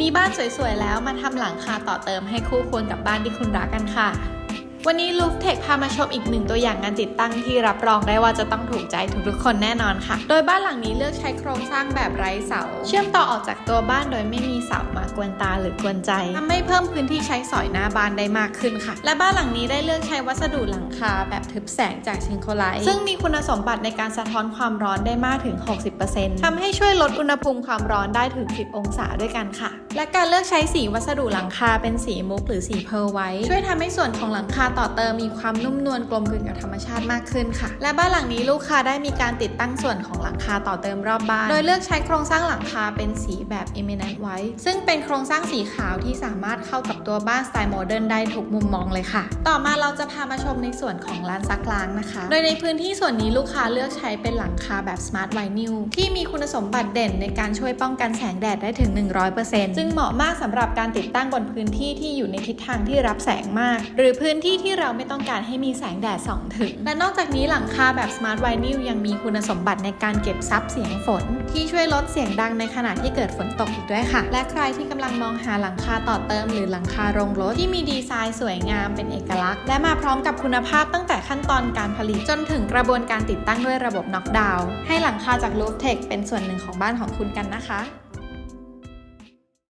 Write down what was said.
มีบ้านสวยๆแล้วมาทำหลังคาต่อเติมให้คู่ควรกับบ้านที่คุณรักกันค่ะ วันนี้ Roof Tech พามาชมอีกหนึ่งตัวอย่างงานติดตั้งที่รับรองได้ว่าจะต้องถูกใจทุกๆคนแน่นอนค่ะ โดยบ้านหลังนี้เลือกใช้โครงสร้างแบบไร้เสา เชื่อมต่อออกจากตัวบ้านโดยไม่มีเสามากวนตาหรือกวนใจทำให้เพิ่มพื้นที่ใช้สอยหน้าบ้านได้มากขึ้นค่ะ และบ้านหลังนี้ได้เลือกใช้วัสดุหลังคาแบบทึบแสงจากชิงโคไลท์ซึ่งมีคุณสมบัติในการสะท้อนความร้อนได้มากถึง 60%ทำให้ช่วยลดอุณหภูมิความร้อนได้ถึง 10 องศาด้วยกันค่ะ และการเลือกใช้สีวัสดุหลังคาเป็นสีมุกหรือสีเพร์ลไว้ช่วยทำให้ส่วนของหลังคาต่อเติมมีความนุ่มนวลกลมกลืนกับธรรมชาติมากขึ้นค่ะ และบ้านหลังนี้ลูกค้าได้มีการติดตั้งส่วนของหลังคาต่อเติมรอบบ้าน โดยเลือกใช้โครงสร้างหลังคาเป็นสีแบบ Eminent White ซึ่งเป็นโครงสร้างสีขาวที่สามารถเข้ากับตัวบ้านสไตล์โมเดิร์นได้ทุกมุมมองเลยค่ะ ต่อมาเราจะพามาชมในส่วนของลานซักล้างนะคะ โดยในพื้นที่ส่วนนี้ลูกค้าเลือกใช้เป็นหลังคาแบบ Smart Vinyl ที่มีคุณสมบัติเด่นในการช่วยป้องกันแสงแดดได้ถึง 100%ซึ่งเหมาะมากสำหรับการติดตั้งบนพื้นที่ที่อยู่ในทิศทางที่รับแสงมาก หรือพื้นที่ที่เราไม่ต้องการให้มีแสงแดดส่องถึง และนอกจากนี้หลังคาแบบ Smart Vinyl ยังมีคุณสมบัติในการเก็บซับเสียงฝน ที่ช่วยลดเสียงดังในขณะที่เกิดฝนตกอีกด้วยค่ะ และใครที่กำลังมองหาหลังคาต่อเติม หรือหลังคาโรงรถที่มีดีไซน์สวยงามเป็นเอกลักษณ์ และมาพร้อมกับคุณภาพตั้งแต่ขั้นตอนการผลิตจนถึงกระบวนการติดตั้งด้วยระบบน็อกดาวน์ให้หลังคาจาก Roof Tech เป็นส่วนหนึ่งของบ้านของคุณกันนะคะ